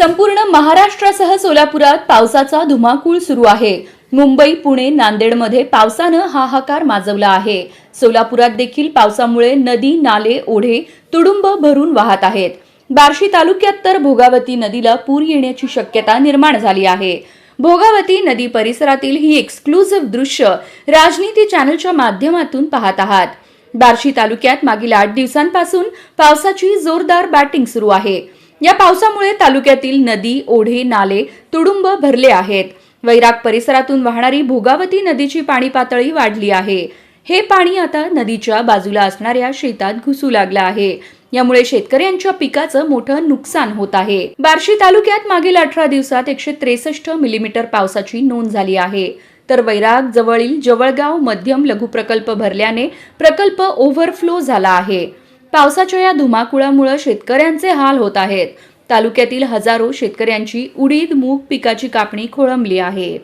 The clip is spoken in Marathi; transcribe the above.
संपूर्ण महाराष्ट्रासह सोलापुरात पावसाचा धुमाकूळ सुरू आहे. मुंबई पुणे नांदेडमध्ये पावसानं हाहाकार माजवला आहे. सोलापुरात देखील पावसामुळे नदी नाले ओढे तुडुंब भरून वाहत आहेत. बार्शी तालुक्यात तर भोगावती नदीला पूर येण्याची शक्यता निर्माण झाली आहे. भोगावती नदी परिसरातील ही एक्सक्लुझिव्ह दृश्य राजनीती चॅनलच्या माध्यमातून पाहत आहात. बार्शी तालुक्यात मागील आठ दिवसांपासून पावसाची जोरदार बॅटिंग सुरू आहे. या पावसामुळे तालुक्यातील नदी ओढे नाले तुडुंब भरले आहेत. वैराग परिसरातून वाहणारी भोगावती नदीची पाणी पातळी वाढली आहे. हे पाणी आता नदीच्या बाजूला असणाऱ्या शेतात घुसू लागलं आहे. यामुळे शेतकऱ्यांच्या पिकाचं मोठं नुकसान होत आहे. बार्शी तालुक्यात मागील अठरा दिवसात एकशे त्रेसष्ट मिलीमीटर पावसाची नोंद झाली आहे. तर वैराग जवळील जवळगाव मध्यम लघु प्रकल्प भरल्याने प्रकल्प ओव्हरफ्लो झाला आहे. पावसाच्या या धुमाकुळामुळे शेतकऱ्यांचे हाल होत आहेत. तालुक्यातील हजारो शेतकऱ्यांची उडीद मूग पिकाची कापणी खोळंबली आहे.